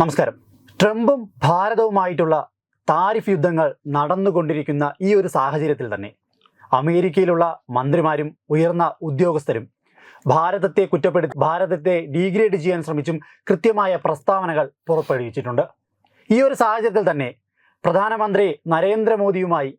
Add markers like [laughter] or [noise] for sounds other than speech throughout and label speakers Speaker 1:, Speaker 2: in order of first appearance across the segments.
Speaker 1: നമസ്കാരം. ട്രംപും ഭാരതവുമായിട്ടുള്ള താരിഫ് യുദ്ധങ്ങൾ നടന്നുകൊണ്ടിരിക്കുന്ന ഈ ഒരു സാഹചര്യത്തിൽ തന്നെ അമേരിക്കയിലുള്ള മന്ത്രിമാരും ഉയർന്ന ഉദ്യോഗസ്ഥരും ഭാരതത്തെ കുറ്റപ്പെടുത്തി ഭാരതത്തെ ഡീഗ്രേഡ് ചെയ്യാൻ ശ്രമിച്ചും കൃത്യമായ പ്രസ്താവനകൾ പുറപ്പെടുവിച്ചിട്ടുണ്ട്. ഈ ഒരു സാഹചര്യത്തിൽ തന്നെ പ്രധാനമന്ത്രി നരേന്ദ്രമോദിയുമായി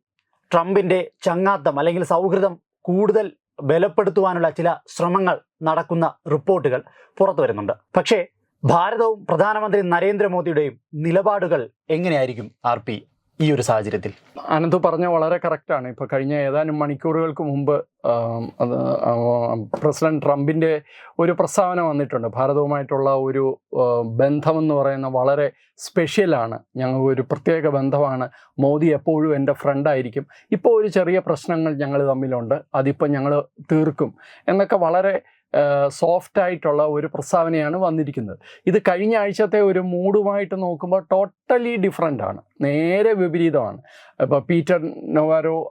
Speaker 1: ട്രംപിന്റെ ചങ്ങാത്തം അല്ലെങ്കിൽ സൗഹൃദം കൂടുതൽ ബലപ്പെടുത്തുവാനുള്ള ചില ശ്രമങ്ങൾ നടക്കുന്ന റിപ്പോർട്ടുകൾ പുറത്തു വരുന്നുണ്ട് പക്ഷേ ഭാരതവും പ്രധാനമന്ത്രി നരേന്ദ്രമോദിയുടെയും നിലപാടുകൾ എങ്ങനെയായിരിക്കും ആർ പി ഈ ഒരു സാഹചര്യത്തിൽ?
Speaker 2: അനന്ത് പറഞ്ഞ വളരെ കറക്റ്റാണ് ഇപ്പോൾ കഴിഞ്ഞ ഏതാനും മണിക്കൂറുകൾക്ക് മുമ്പ് പ്രസിഡന്റ് ട്രംപിന്റെ ഒരു പ്രസ്താവന വന്നിട്ടുണ്ട്. ഭാരതവുമായിട്ടുള്ള ഒരു ബന്ധമെന്ന് പറയുന്ന വളരെ സ്പെഷ്യലാണ് ഞങ്ങൾ ഒരു പ്രത്യേക ബന്ധമാണ്. മോദി എപ്പോഴും എന്റെ ഫ്രണ്ടായിരിക്കും ഇപ്പോൾ ഒരു ചെറിയ പ്രശ്നങ്ങൾ ഞങ്ങൾ തമ്മിലുണ്ട്. അതിപ്പോൾ ഞങ്ങൾ തീർക്കും. എന്നൊക്കെ വളരെ സോഫ്റ്റ് ആയിട്ടുള്ള ഒരു പ്രസ്താവനയാണ് വന്നിരിക്കുന്നത്. ഇത് കഴിഞ്ഞ ആഴ്ചത്തെ ഒരു മൂഡുമായിട്ട് നോക്കുമ്പോൾ ടോട്ടലി ഡിഫറെന്റ് ആണ്. നേരെ വിപരീതമാണ്. ഇപ്പോൾ പീറ്റർ നൊവാരോ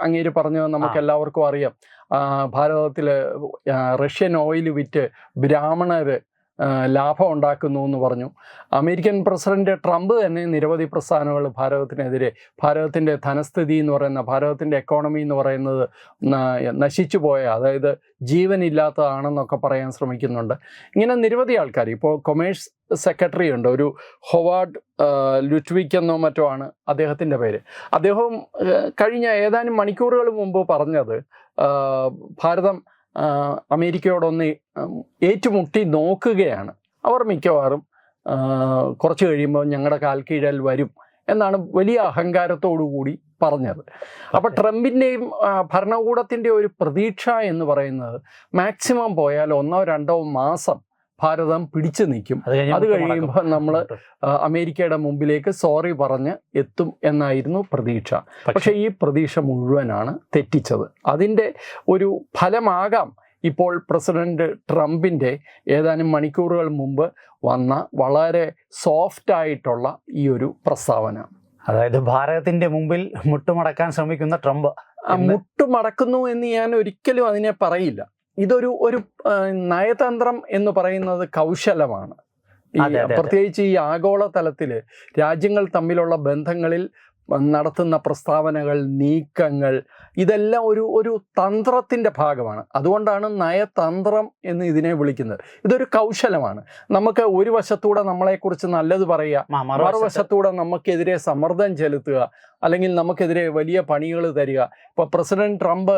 Speaker 2: അങ്ങേര് പറഞ്ഞത് നമുക്ക് എല്ലാവർക്കും അറിയാം. ഭാരതത്തിൽ റഷ്യൻ ഓയിൽ വിറ്റ് ബ്രാഹ്മണർ ലാഭം ഉണ്ടാക്കുന്നു എന്ന് പറഞ്ഞു. അമേരിക്കൻ പ്രസിഡന്റ് ട്രംപ് തന്നെ നിരവധി പ്രസ്ഥാനങ്ങൾ ഭാരതത്തിനെതിരെ ഭാരതത്തിന്റെ ധനസ്ഥിതി എന്ന് പറയുന്ന ഭാരതത്തിന്റെ എക്കോണമി എന്ന് പറയുന്നത് നശിച്ചു പോയ അതായത് ജീവനില്ലാത്തതാണെന്നൊക്കെ പറയാൻ ശ്രമിക്കുന്നുണ്ട്. ഇങ്ങനെ നിരവധി ആൾക്കാർ ഇപ്പോൾ കൊമേഴ്സ് സെക്രട്ടറി ഉണ്ട് ഒരു ഹൊവാർഡ് ലുറ്റ്വിക് എന്നോ മറ്റോ ആണ് അദ്ദേഹത്തിന്റെ പേര്. അദ്ദേഹം കഴിഞ്ഞ ഏതാനും മണിക്കൂറുകൾ മുമ്പ് പറഞ്ഞത് ഭാരതം അമേരിക്കയോടൊന്ന് ഏറ്റുമുട്ടി നോക്കുകയാണ്. അവർ മിക്കവാറും കുറച്ച് കഴിയുമ്പോൾ ഞങ്ങളുടെ കാൽ കീഴൽ വരും എന്നാണ് വലിയ അഹങ്കാരത്തോടു കൂടി പറഞ്ഞത് അപ്പോൾ ട്രംപിന്റെയും ഭരണകൂടത്തിന്റെ ഒരു പ്രതീക്ഷ എന്ന് പറയുന്നത് മാക്സിമം പോയാൽ ഒന്നോ രണ്ടോ മാസം ഭാരതം പിടിച്ചു നിൽക്കും. അത് കഴിയുമ്പോൾ നമ്മൾ അമേരിക്കയുടെ മുമ്പിലേക്ക് സോറി പറഞ്ഞ് എത്തും എന്നായിരുന്നു പ്രതീക്ഷ. പക്ഷേ ഈ പ്രതീക്ഷ മുഴുവനാണ് തെറ്റിച്ചത്. അതിന്റെ ഒരു ഫലമാകാം ഇപ്പോൾ പ്രസിഡന്റ് ട്രംപിന്റെ ഏതാനും മണിക്കൂറുകൾ മുമ്പ് വന്ന വളരെ സോഫ്റ്റ് ആയിട്ടുള്ള ഈ ഒരു പ്രസ്താവന.
Speaker 1: അതായത് ഭാരതത്തിന്റെ മുമ്പിൽ മുട്ടുമടക്കാൻ ശ്രമിക്കുന്ന ട്രംപ്
Speaker 2: മുട്ടുമടക്കുന്നു എന്ന് ഞാൻ ഒരിക്കലും അതിനെ പറയില്ല. ഇതൊരു ഒരു നയതന്ത്രം എന്ന് പറയുന്നത് കൗശലമാണ്. പ്രത്യേകിച്ച് ഈ ആഗോള തലത്തിൽ രാജ്യങ്ങൾ തമ്മിലുള്ള ബന്ധങ്ങളിൽ നടത്തുന്ന പ്രസ്താവനകൾ നീക്കങ്ങൾ ഇതെല്ലാം ഒരു ഒരു തന്ത്രത്തിന്റെ ഭാഗമാണ്. അതുകൊണ്ടാണ് നയതന്ത്രം എന്ന് ഇതിനെ വിളിക്കുന്നത്. ഇതൊരു കൗശലമാണ്. നമുക്ക് ഒരു വശത്തൂടെ നമ്മളെക്കുറിച്ച് നല്ലത് പറയുക മറുവശത്തൂടെ നമുക്കെതിരെ സമ്മർദ്ദം ചെലുത്തുക അല്ലെങ്കിൽ നമുക്കെതിരെ വലിയ പണികൾ തരിക. ഇപ്പോൾ പ്രസിഡന്റ് ട്രംപ്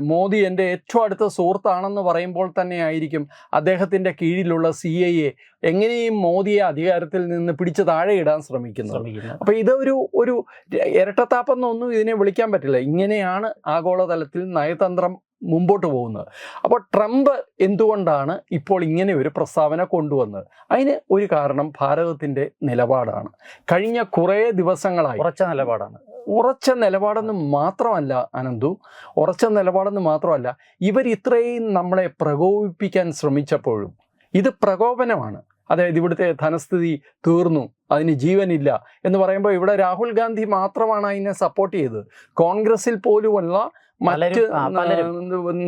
Speaker 2: മോദി എന്റെ ഏറ്റവും അടുത്ത സുഹൃത്താണെന്ന് പറയുമ്പോൾ തന്നെ ആയിരിക്കും അദ്ദേഹത്തിന്റെ കീഴിലുള്ള സി ഐ എ എങ്ങനെയും മോദിയെ അധികാരത്തിൽ നിന്ന് പിടിച്ച് താഴെ ഇടാൻ ശ്രമിക്കുന്നത്.
Speaker 1: ശ്രമിക്കുന്നു.
Speaker 2: അപ്പോൾ ഇതൊരു ഒരു ഇരട്ടത്താപ്പെന്നൊന്നും ഇതിനെ വിളിക്കാൻ പറ്റില്ല. ഇങ്ങനെയാണ് ആഗോളതലത്തിൽ നയതന്ത്രം മുമ്പോട്ട് പോകുന്നത്. അപ്പോൾ ട്രംപ് എന്തുകൊണ്ടാണ് ഇപ്പോൾ ഇങ്ങനെ ഒരു പ്രസ്താവന കൊണ്ടുവന്നത്? അതിന് ഒരു കാരണം ഭാരതത്തിന്റെ നിലപാടാണ്. കഴിഞ്ഞ കുറേ ദിവസങ്ങളായി
Speaker 1: ഉറച്ച നിലപാടാണ്.
Speaker 2: ഉറച്ച നിലപാടെന്ന് മാത്രമല്ല അനന്തു. ഉറച്ച നിലപാടെന്ന് മാത്രമല്ല ഇവർ ഇത്രയും നമ്മളെ പ്രകോപിപ്പിക്കാൻ ശ്രമിച്ചപ്പോഴും ഇത് പ്രകോപനമാണ്. അതായത് ഇവിടുത്തെ ധനസ്ഥിതി തീർന്നു അതിന് ജീവനില്ല എന്ന് പറയുമ്പോൾ ഇവിടെ രാഹുൽ ഗാന്ധി മാത്രമാണ് അതിനെ സപ്പോർട്ട് ചെയ്തത്. കോൺഗ്രസിൽ പോലുമല്ല മറ്റ്.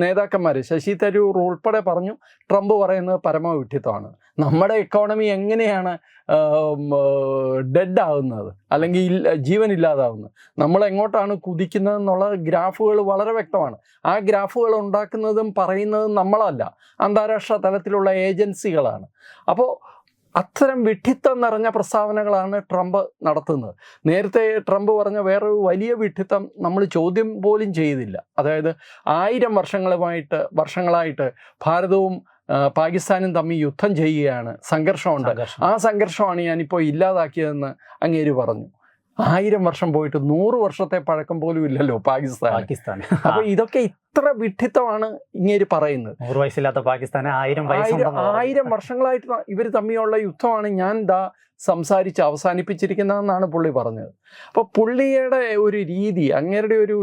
Speaker 2: നേതാക്കന്മാർ ശശി തരൂർ ഉൾപ്പെടെ പറഞ്ഞു ട്രംപ് പറയുന്നത് പരമവിഡ്ഢിത്തമാണ് നമ്മുടെ എക്കോണമി എങ്ങനെയാണ് ഡെഡ് ആവുന്നത്? അല്ലെങ്കിൽ ജീവൻ ഇല്ലാതാവുന്നത്? നമ്മൾ എങ്ങോട്ടാണ് കുതിക്കുന്നത് എന്നുള്ള ഗ്രാഫുകൾ വളരെ വ്യക്തമാണ്. ആ ഗ്രാഫുകൾ ഉണ്ടാക്കുന്നതും പറയുന്നതും നമ്മളല്ല. അന്താരാഷ്ട്ര തലത്തിലുള്ള ഏജൻസികളാണ്. അപ്പോൾ അത്തരം വിഡ്ഢിത്തം നിറഞ്ഞ പ്രസ്താവനകളാണ് ട്രംപ് നടത്തുന്നത്. നേരത്തെ ട്രംപ് പറഞ്ഞ വേറൊരു വലിയ വിഡ്ഢിത്തം നമ്മൾ ചോദ്യം പോലും ചെയ്തില്ല. അതായത് ആയിരം വർഷങ്ങളുമായിട്ട് വർഷങ്ങളായിട്ട് ഭാരതവും പാകിസ്ഥാനും തമ്മിൽ യുദ്ധം ചെയ്യുകയാണ്. സംഘർഷമുണ്ട് ആ സംഘർഷമാണ് ഞാനിപ്പോൾ ഇല്ലാതാക്കിയതെന്ന് അങ്ങേര് പറഞ്ഞു. ആയിരം വർഷം പോയിട്ട് നൂറ് വർഷത്തെ പഴക്കം പോലും ഇല്ലല്ലോ പാകിസ്ഥാൻ
Speaker 1: പാകിസ്ഥാൻ [laughs]
Speaker 2: അപ്പൊ ഇതൊക്കെ ഇത്ര വിഡ്ഢിത്തമാണ് ഇങ്ങേര് പറയുന്നത്.
Speaker 1: നൂറ് വയസ്സില്ലാത്ത പാകിസ്ഥാന് ആയിരം
Speaker 2: ആയിരം വർഷങ്ങളായിട്ട് ഇവർ തമ്മിലുള്ള യുദ്ധമാണ് ഞാൻ ദാ സംസാരിച്ച് അവസാനിപ്പിച്ചിരിക്കുന്നതെന്നാണ് പുള്ളി പറഞ്ഞത്. അപ്പോൾ പുള്ളിയുടെ ഒരു രീതി അങ്ങേരുടെ ഒരു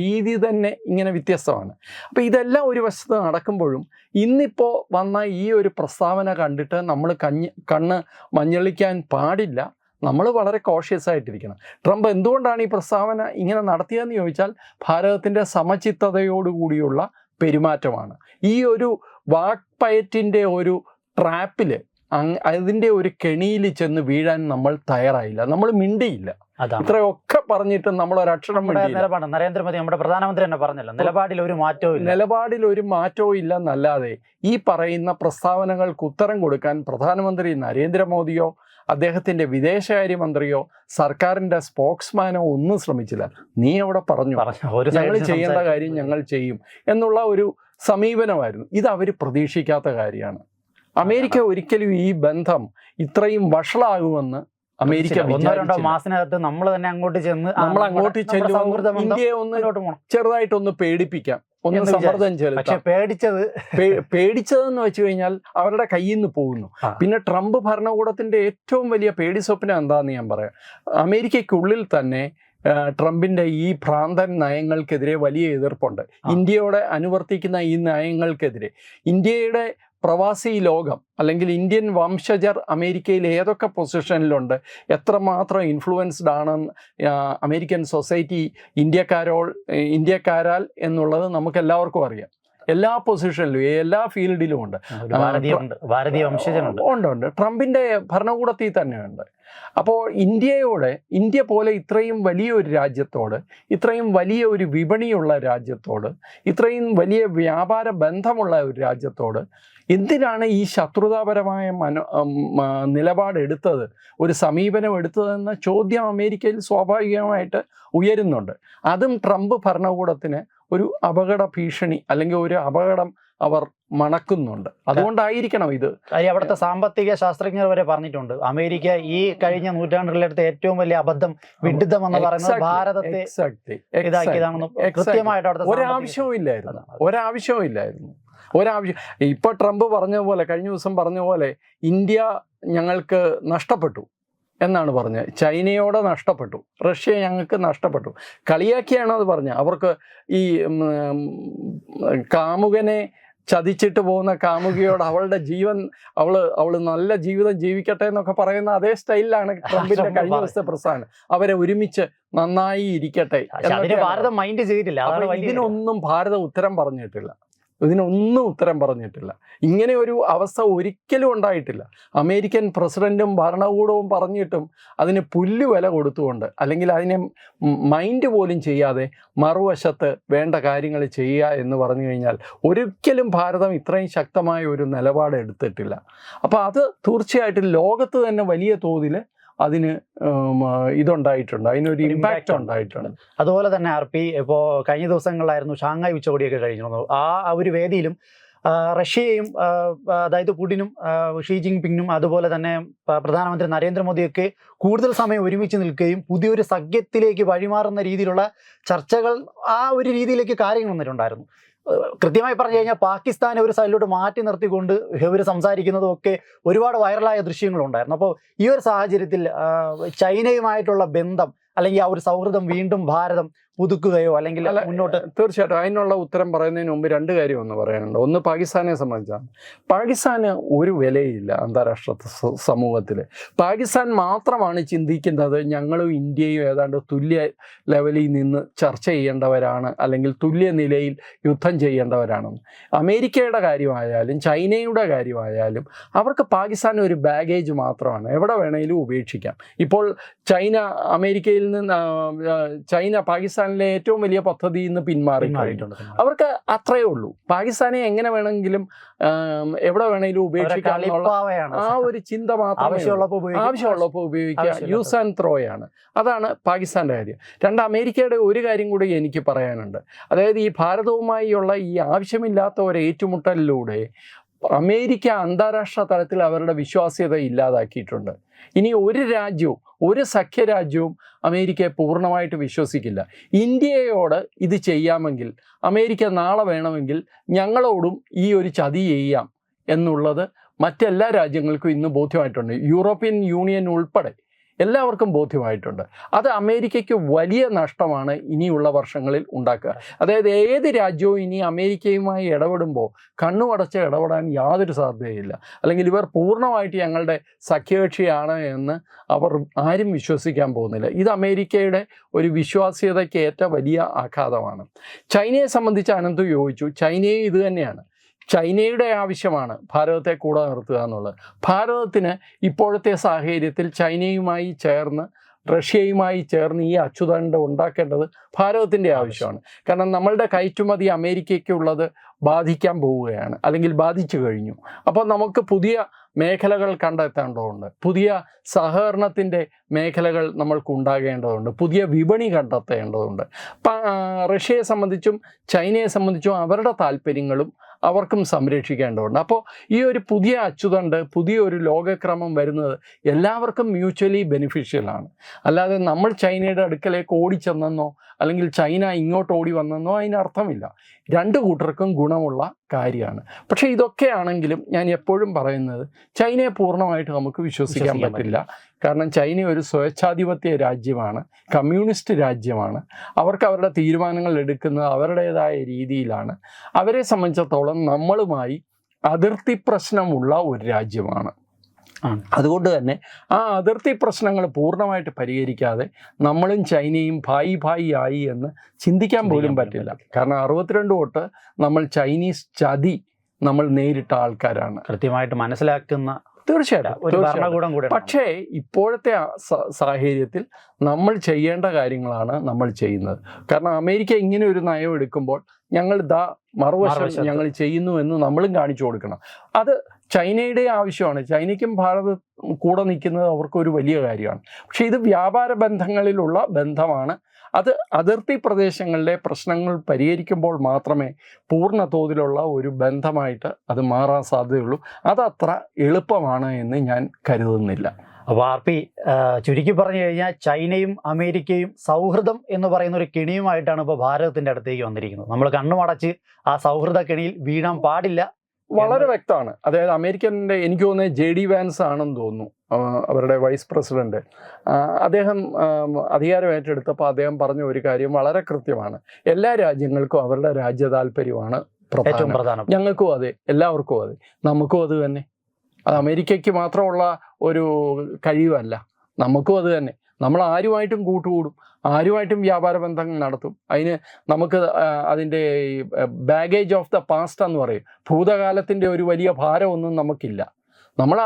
Speaker 2: രീതി തന്നെ ഇങ്ങനെ വ്യത്യസ്തമാണ്. അപ്പോൾ ഇതെല്ലാം ഒരു വശത്ത് നടക്കുമ്പോഴും ഇന്നിപ്പോ വന്ന ഈ ഒരു പ്രസ്താവന കണ്ടിട്ട് നമ്മൾ കഞ്ഞ് കണ്ണ് മഞ്ഞളിക്കാൻ പാടില്ല. നമ്മൾ വളരെ കോഷ്യസ് ആയിട്ടിരിക്കണം. ട്രംപ് എന്തുകൊണ്ടാണ് ഈ പ്രസ്താവന ഇങ്ങനെ നടത്തിയതെന്ന് ചോദിച്ചാൽ ഭാരതത്തിന്റെ സമചിത്തതയോടുകൂടിയുള്ള പെരുമാറ്റമാണ്. ഈ ഒരു വാക്പയറ്റിന്റെ ഒരു ട്രാപ്പിൽ അതിന്റെ ഒരു കെണിയിൽ ചെന്ന് വീഴാൻ നമ്മൾ തയ്യാറായില്ല. നമ്മൾ മിണ്ടിയില്ല. ഇത്രയൊക്കെ പറഞ്ഞിട്ട് നമ്മൾ ഒരക്ഷരം
Speaker 1: നിലപാട് നരേന്ദ്രമോദി നമ്മുടെ പ്രധാനമന്ത്രി തന്നെ പറഞ്ഞല്ലോ നിലപാടിൽ ഒരു മാറ്റവും ഇല്ല.
Speaker 2: നിലപാടിൽ ഒരു മാറ്റവും ഇല്ലെന്നല്ലാതെ ഈ പറയുന്ന പ്രസ്താവനകൾക്ക് ഉത്തരം കൊടുക്കാൻ പ്രധാനമന്ത്രി നരേന്ദ്രമോദിയോ അദ്ദേഹത്തിന്റെ വിദേശകാര്യമന്ത്രിയോ സർക്കാരിന്റെ സ്പോക്സ്മാനോ ഒന്നും ശ്രമിച്ചില്ല. നീ അവിടെ പറഞ്ഞു. ഞങ്ങൾ ചെയ്യേണ്ട കാര്യം ഞങ്ങൾ ചെയ്യും എന്നുള്ള ഒരു സമീപനമായിരുന്നു. ഇത് അവർ പ്രതീക്ഷിക്കാത്ത കാര്യമാണ്. അമേരിക്ക ഒരിക്കലും ഈ ബന്ധം ഇത്രയും വഷളാകുമെന്ന് അമേരിക്ക
Speaker 1: ഒന്നോ രണ്ടോ. മാസത്തിനകത്ത് നമ്മൾ തന്നെ അങ്ങോട്ട് ചെന്ന്
Speaker 2: നമ്മൾ അങ്ങോട്ട്
Speaker 1: ചെല്ലും
Speaker 2: ഇന്ത്യയെ ഒന്ന് ചെറുതായിട്ടൊന്ന് പേടിപ്പിക്കാം. ഒന്ന് സമ്മർദ്ദം
Speaker 1: പക്ഷെ പേടിച്ചത്
Speaker 2: പേടിച്ചതെന്ന് വെച്ച് കഴിഞ്ഞാൽ അവരുടെ കയ്യിൽ നിന്ന് പോകുന്നു പിന്നെ ട്രംപ് ഭരണകൂടത്തിന്റെ ഏറ്റവും വലിയ പേടി സ്വപ്നം എന്താന്ന് ഞാൻ പറയാം. അമേരിക്കയ്ക്കുള്ളിൽ തന്നെ ട്രംപിന്റെ ഈ ഭ്രാന്തൻ നയങ്ങൾക്കെതിരെ വലിയ എതിർപ്പുണ്ട്. ഇന്ത്യയോടെ അനുവർത്തിക്കുന്ന ഈ നയങ്ങൾക്കെതിരെ. ഇന്ത്യയുടെ പ്രവാസി ലോകം അല്ലെങ്കിൽ ഇന്ത്യൻ വംശജർ അമേരിക്കയിൽ ഏതൊക്കെ പൊസിഷനിലുണ്ട്? എത്രമാത്രം ഇൻഫ്ലുവൻസ്ഡ് ആണ് അമേരിക്കൻ സൊസൈറ്റി ഇന്ത്യക്കാരോൾ ഇന്ത്യക്കാരാൽ എന്നുള്ളത് നമുക്കെല്ലാവർക്കും അറിയാം. എല്ലാ പൊസിഷനിലും എല്ലാ ഫീൽഡിലും ഉണ്ട്.
Speaker 1: ഭാരതീയ ഉണ്ട് വംശജനുണ്ട്
Speaker 2: ഉണ്ട്. ഉണ്ട് ട്രംപിന്റെ ഭരണകൂടത്തിൽ തന്നെയുണ്ട്. അപ്പോൾ ഇന്ത്യയോടെ ഇന്ത്യ പോലെ ഇത്രയും വലിയ ഒരു രാജ്യത്തോട് ഇത്രയും വലിയ ഒരു വിപണിയുള്ള രാജ്യത്തോട് ഇത്രയും വലിയ വ്യാപാര ബന്ധമുള്ള ഒരു രാജ്യത്തോട് എന്തിനാണ് ഈ ശത്രുതാപരമായ മനോ നിലപാടെടുത്തത് ഒരു സമീപനം എടുത്തതെന്ന ചോദ്യം അമേരിക്കയിൽ സ്വാഭാവികമായിട്ട് ഉയരുന്നുണ്ട്. അതും ട്രംപ് ഭരണകൂടത്തിന് ഒരു അപകട ഭീഷണി അല്ലെങ്കിൽ ഒരു അപകടം അവർ മണക്കുന്നുണ്ട്. അതുകൊണ്ടായിരിക്കണം ഇത്.
Speaker 1: അവിടുത്തെ സാമ്പത്തിക ശാസ്ത്രജ്ഞർ വരെ പറഞ്ഞിട്ടുണ്ട്. അമേരിക്ക ഈ കഴിഞ്ഞ നൂറ്റാണ്ടുകളിലെടുത്ത ഏറ്റവും വലിയ അബദ്ധം വിഡിതം എന്ന് പറയുന്നത് ഭാരതത്തെ. ഇതാക്കിയതാണെന്ന് കൃത്യമായിട്ട് അവിടുത്തെ
Speaker 2: ഒരാവശ്യവും ഇല്ലായിരുന്നു. ഒരാവശ്യവും ഇല്ലായിരുന്നു. ഒരാവശ്യം. ഇപ്പൊ ട്രംപ് പറഞ്ഞ പോലെ കഴിഞ്ഞ ദിവസം പറഞ്ഞ പോലെ ഇന്ത്യ ഞങ്ങൾക്ക് നഷ്ടപ്പെട്ടു. എന്നാണ് പറഞ്ഞത്. ചൈനയോടെ നഷ്ടപ്പെട്ടു. റഷ്യ ഞങ്ങൾക്ക് നഷ്ടപ്പെട്ടു. കളിയാക്കിയാണോ അത് പറഞ്ഞത്. അവർക്ക് ഈ കാമുകനെ ചതിച്ചിട്ട് പോകുന്ന കാമുകിയോട് അവളുടെ ജീവൻ അവൾ അവൾ നല്ല ജീവിതം ജീവിക്കട്ടെ എന്നൊക്കെ പറയുന്ന അതേ സ്റ്റൈലിലാണ് ട്രംപിന്റെ
Speaker 1: ട്രംപ്
Speaker 2: കഴിഞ്ഞ ദിവസത്തെ പ്രസ്ഥാനം. അവരെ ഒരുമിച്ച് നന്നായി ഇരിക്കട്ടെ ഇതിനൊന്നും ഭാരതം ഉത്തരം പറഞ്ഞിട്ടില്ല. ഇതിനൊന്നും ഉത്തരം പറഞ്ഞിട്ടില്ല. ഇങ്ങനെ ഒരു അവസ്ഥ ഒരിക്കലും ഉണ്ടായിട്ടില്ല. അമേരിക്കൻ പ്രസിഡന്റും ഭരണകൂടവും പറഞ്ഞിട്ടും അതിന് പുല്ലു വില കൊടുത്തുകൊണ്ട് അല്ലെങ്കിൽ അതിനെ മൈൻഡ് പോലും ചെയ്യാതെ മറുവശത്ത് വേണ്ട കാര്യങ്ങൾ ചെയ്യുക എന്ന് പറഞ്ഞു കഴിഞ്ഞാൽ ഒരിക്കലും ഭാരതം ഇത്രയും ശക്തമായ ഒരു നിലപാട് എടുത്തിട്ടില്ല. അപ്പോൾ അത് തീർച്ചയായിട്ടും ലോകത്ത് തന്നെ വലിയ തോതിൽ അതിന് ഇതുണ്ടായിട്ടുണ്ട്. അതിനൊരു ഇമ്പാക്റ്റ് ഉണ്ടായിട്ടുണ്ട്.
Speaker 1: അതുപോലെ തന്നെ ആർ പി ഇപ്പോൾ കഴിഞ്ഞ ദിവസങ്ങളിലായിരുന്നു ഷാങ്ഹായ് ഉച്ചകോടിയൊക്കെ കഴിഞ്ഞിരുന്നു ആ ഒരു വേദിയിലും റഷ്യയും അതായത് പുടിനും ഷീ ജിൻപിങ്ങും അതുപോലെ തന്നെ പ്രധാനമന്ത്രി നരേന്ദ്രമോദിയൊക്കെ കൂടുതൽ സമയം ഒരുമിച്ച് നിൽക്കുകയും പുതിയൊരു സഖ്യത്തിലേക്ക് വഴിമാറുന്ന രീതിയിലുള്ള ചർച്ചകൾ ആ ഒരു രീതിയിലേക്ക് കാര്യങ്ങൾ വന്നിട്ടുണ്ടായിരുന്നു. കൃത്യമായി പറഞ്ഞു കഴിഞ്ഞാൽ പാകിസ്ഥാനെ ഒരു സൈഡിലോട്ട് മാറ്റി നിർത്തിക്കൊണ്ട് ഇവർ സംസാരിക്കുന്നതും ഒക്കെ ഒരുപാട് വൈറലായ ദൃശ്യങ്ങളുണ്ടായിരുന്നു. അപ്പോൾ ഈ ഒരു സാഹചര്യത്തിൽ ചൈനയുമായിട്ടുള്ള ബന്ധം അല്ലെങ്കിൽ ആ ഒരു സൗഹൃദം വീണ്ടും ഭാരതം പുതുക്കുകയോ അല്ലെങ്കിൽ മുന്നോട്ട്
Speaker 2: തീർച്ചയായിട്ടും അതിനുള്ള ഉത്തരം പറയുന്നതിന് മുമ്പ് രണ്ട് കാര്യം ഒന്ന് പറയാനുണ്ട്. ഒന്ന് പാകിസ്ഥാനെ സംബന്ധിച്ചാണ് പാകിസ്ഥാന് ഒരു വിലയില്ല അന്താരാഷ്ട്ര സമൂഹത്തിൽ പാകിസ്ഥാൻ മാത്രമാണ് ചിന്തിക്കുന്നത് ഞങ്ങളും ഇന്ത്യയും ഏതാണ്ട് തുല്യ ലെവലിൽ നിന്ന് ചർച്ച ചെയ്യേണ്ടവരാണ് അല്ലെങ്കിൽ തുല്യ നിലയിൽ യുദ്ധം ചെയ്യേണ്ടവരാണെന്ന്. അമേരിക്കയുടെ കാര്യമായാലും ചൈനയുടെ കാര്യമായാലും അവർക്ക് പാകിസ്ഥാൻ ഒരു ബാഗേജ് മാത്രമാണ്. എവിടെ വേണമെങ്കിലും ഉപേക്ഷിക്കാം. ഇപ്പോൾ ചൈന അമേരിക്കയിൽ നിന്ന് ചൈന പാകിസ്ഥാനിലെ ഏറ്റവും വലിയ പദ്ധതി ഇന്ന് പിന്മാറി. അവർക്ക് അത്രയേ ഉള്ളൂ. പാകിസ്ഥാനെ എങ്ങനെ വേണമെങ്കിലും എവിടെ വേണമെങ്കിലും ഉപേക്ഷിക്കാം ആ ഒരു ചിന്ത മാത്രമേ ഉള്ളൂ.
Speaker 1: ആവശ്യമുള്ളപ്പോൾ ഉപയോഗിക്കും.
Speaker 2: ആവശ്യമുള്ളപ്പോൾ ഉപയോഗിക്കുക. യൂസ് ആൻഡ് ത്രോയാണ് അതാണ് പാകിസ്ഥാന്റെ കാര്യം. രണ്ട് അമേരിക്കയുടെ ഒരു കാര്യം കൂടി എനിക്ക് പറയാനുണ്ട്. അതായത് ഈ ഭാരതവുമായുള്ള ഈ ആവശ്യമില്ലാത്ത ഒരു ഏറ്റുമുട്ടലിലൂടെ അമേരിക്ക അന്താരാഷ്ട്ര തലത്തിൽ അവരുടെ വിശ്വാസ്യത ഇല്ലാതാക്കിയിട്ടുണ്ട്. ഇനി ഒരു രാജ്യവും ഒരു സഖ്യ രാജ്യവും അമേരിക്കയെ പൂർണമായിട്ട് വിശ്വസിക്കില്ല. ഇന്ത്യയോട് ഇത് ചെയ്യാമെങ്കിൽ അമേരിക്ക നാളെ വേണമെങ്കിൽ ഞങ്ങളോടും ഈ ഒരു ചതി ചെയ്യാം എന്നുള്ളത് മറ്റെല്ലാ രാജ്യങ്ങൾക്കും ഇന്ന് ബോധ്യമായിട്ടുണ്ട്. യൂറോപ്യൻ യൂണിയൻ ഉൾപ്പെടെ എല്ലാവർക്കും ബോധ്യമായിട്ടുണ്ട്. അത് അമേരിക്കയ്ക്ക് വലിയ നഷ്ടമാണ് ഇനിയുള്ള വർഷങ്ങളിൽ ഉണ്ടാക്കുക. അതായത് ഏത് രാജ്യവും ഇനി അമേരിക്കയുമായി ഇടപെടുമ്പോൾ കണ്ണുമടച്ച് ഇടപെടാൻ യാതൊരു സാധ്യതയില്ല. അല്ലെങ്കിൽ ഇവർ പൂർണമായിട്ട് ഞങ്ങളുടെ സഖ്യകക്ഷിയാണ് എന്ന് അവർ ആരും വിശ്വസിക്കാൻ പോകുന്നില്ല. ഇത് അമേരിക്കയുടെ ഒരു വിശ്വാസ്യതയ്ക്ക് ഏറ്റ വലിയ ആഘാതമാണ്. ചൈനയെ സംബന്ധിച്ച് അനന്ത് ചോദിച്ചു. ചൈനയും ഇത് തന്നെയാണ്. ചൈനയുടെ ആവശ്യമാണ് ഭാരതത്തെ കൂടെ നിർത്തുക എന്നുള്ളത്. ഭാരതത്തിന് ഇപ്പോഴത്തെ സാഹചര്യത്തിൽ ചൈനയുമായി ചേർന്ന് റഷ്യയുമായി ചേർന്ന് ഈ അച്യുതണ്ട് ഉണ്ടാക്കേണ്ടത് ഭാരതത്തിന്റെ ആവശ്യമാണ്. കാരണം നമ്മളുടെ കയറ്റുമതി അമേരിക്കയ്ക്കുള്ളത് ബാധിക്കാൻ പോവുകയാണ്. അല്ലെങ്കിൽ ബാധിച്ചു കഴിഞ്ഞു. അപ്പോൾ നമുക്ക് പുതിയ മേഖലകൾ കണ്ടെത്തേണ്ടതുണ്ട്. പുതിയ സഹകരണത്തിന്റെ മേഖലകൾ നമ്മൾക്ക് ഉണ്ടാകേണ്ടതുണ്ട്. പുതിയ വിപണി കണ്ടെത്തേണ്ടതുണ്ട്. റഷ്യയെ സംബന്ധിച്ചും ചൈനയെ സംബന്ധിച്ചും അവരുടെ താല്പര്യങ്ങളും അവർക്കും സംരക്ഷിക്കേണ്ടതുണ്ട്. അപ്പോൾ ഈ ഒരു പുതിയ അച്ചുതണ്ട് പുതിയ ഒരു ലോകക്രമം വരുന്നത് എല്ലാവർക്കും മ്യൂച്വലി ബെനിഫിഷ്യലാണ് അല്ലാതെ നമ്മൾ ചൈനയുടെ അടുക്കലേക്ക് ഓടിച്ചെന്നെന്നോ അല്ലെങ്കിൽ ചൈന ഇങ്ങോട്ട് ഓടി വന്നെന്നോ അതിന് അർത്ഥമില്ല രണ്ട് കൂട്ടർക്കും ഗുണമുള്ള കാര്യമാണ്. പക്ഷേ ഇതൊക്കെയാണെങ്കിലും ഞാൻ എപ്പോഴും പറയുന്നത് ചൈനയെ പൂർണമായിട്ട് നമുക്ക് വിശ്വസിക്കാൻ പറ്റില്ല. കാരണം ചൈന ഒരു സ്വേച്ഛാധിപത്യ രാജ്യമാണ് കമ്മ്യൂണിസ്റ്റ് രാജ്യമാണ്. അവർക്ക് അവരുടെ തീരുമാനങ്ങൾ എടുക്കുന്നത് അവരുടേതായ രീതിയിലാണ്. അവരെ സംബന്ധിച്ചിടത്തോളം നമ്മളുമായി അതിർത്തി പ്രശ്നമുള്ള ഒരു രാജ്യമാണ്. അതുകൊണ്ട് തന്നെ ആ അതിർത്തി പ്രശ്നങ്ങൾ പൂർണമായിട്ട് പരിഹരിക്കാതെ നമ്മളും ചൈനയും ഭായി ഭായി ആയി എന്ന് ചിന്തിക്കാൻ പോലും പറ്റില്ല. കാരണം അറുപത്തിരണ്ട് തൊട്ട് നമ്മൾ ചൈനീസ് ചതി നമ്മൾ നേരിട്ട ആൾക്കാരാണ്.
Speaker 1: കൃത്യമായിട്ട് മനസ്സിലാക്കുന്ന
Speaker 2: തീർച്ചയായിട്ടും പക്ഷേ ഇപ്പോഴത്തെ സാഹചര്യത്തിൽ നമ്മൾ ചെയ്യേണ്ട കാര്യങ്ങളാണ് നമ്മൾ ചെയ്യുന്നത്. കാരണം അമേരിക്ക ഇങ്ങനെ ഒരു നയം എടുക്കുമ്പോൾ ഞങ്ങൾ ദാ മറുവശം ഞങ്ങൾ ചെയ്യുന്നു എന്ന് നമ്മളും കാണിച്ചു കൊടുക്കണം. അത് ചൈനയുടെ ആവശ്യമാണ്. ചൈനയ്ക്കും ഭാരത കൂടെ നിൽക്കുന്നത് അവർക്കൊരു വലിയ കാര്യമാണ്. പക്ഷേ ഇത് വ്യാപാര ബന്ധങ്ങളിലുള്ള ബന്ധമാണ്. അത് അതിർത്തി പ്രദേശങ്ങളിലെ പ്രശ്നങ്ങൾ പരിഹരിക്കുമ്പോൾ മാത്രമേ പൂർണ തോതിലുള്ള ഒരു ബന്ധമായിട്ട് അത് മാറാൻ സാധ്യതയുള്ളൂ. അതത്ര എളുപ്പമാണ് എന്ന് ഞാൻ കരുതുന്നില്ല.
Speaker 1: അപ്പോൾ ആർ പി ചുരുക്കി പറഞ്ഞു കഴിഞ്ഞാൽ ചൈനയും അമേരിക്കയും സൗഹൃദം എന്ന് പറയുന്ന ഒരു കെണിയുമായിട്ടാണ് ഇപ്പോൾ ഭാരതത്തിന്റെ അടുത്തേക്ക് വന്നിരിക്കുന്നത്. നമ്മൾ കണ്ണുമടച്ച് ആ സൗഹൃദ കെണിയിൽ വീഴാൻ പാടില്ല.
Speaker 2: വളരെ വ്യക്തമാണ്. അതായത് അമേരിക്കന്റെ എനിക്ക് തോന്നുന്നത് ജെ ഡി വാൻസ് ആണെന്ന് തോന്നുന്നു അവരുടെ വൈസ് പ്രസിഡന്റ്. അദ്ദേഹം അധികാരം ഏറ്റെടുത്തപ്പോൾ അദ്ദേഹം പറഞ്ഞ ഒരു കാര്യം വളരെ കൃത്യമാണ്. എല്ലാ രാജ്യങ്ങൾക്കും അവരുടെ രാജ്യ താല്പര്യമാണ് പ്രധാനം. ഞങ്ങൾക്കും അതെ എല്ലാവർക്കും അതെ. നമുക്കും അത് തന്നെ. അത് അമേരിക്കയ്ക്ക് മാത്രമുള്ള ഒരു കഴിവല്ല. നമുക്കും അത് തന്നെ. നമ്മൾ ആരുമായിട്ടും കൂട്ടുകൂടും ആരുമായിട്ടും വ്യാപാര ബന്ധങ്ങൾ നടത്തും. അതിന് നമുക്ക് അതിന്റെ ബാഗേജ് ഓഫ് ദ പാസ്റ്റ് എന്ന് പറയും. ഭൂതകാലത്തിന്റെ ഒരു വലിയ ഭാരമൊന്നും നമുക്കില്ല. നമ്മൾ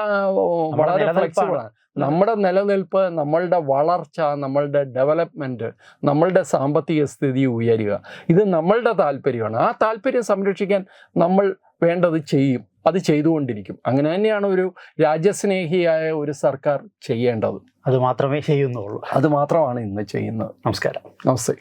Speaker 2: വളരെ ഫ്ലെക്സിബിളാണ് നമ്മുടെ നിലനിൽപ്പ് നമ്മളുടെ വളർച്ച നമ്മളുടെ ഡെവലപ്മെന്റ് നമ്മളുടെ സാമ്പത്തിക സ്ഥിതി ഉയരുക. ഇത് നമ്മളുടെ താല്പര്യമാണ്. ആ താല്പര്യം സംരക്ഷിക്കാൻ നമ്മൾ വേണ്ടത് ചെയ്യും. അത് ചെയ്തുകൊണ്ടിരിക്കും. അങ്ങനെ തന്നെയാണ് ഒരു രാജ്യസ്നേഹിയായ ഒരു സർക്കാർ ചെയ്യേണ്ടത്.
Speaker 1: അത് മാത്രമേ ചെയ്യുന്നുള്ളൂ.
Speaker 2: അത് മാത്രമാണ് ഇന്ന് ചെയ്യുന്നത്.
Speaker 1: നമസ്കാരം.
Speaker 2: നമസ്തേ.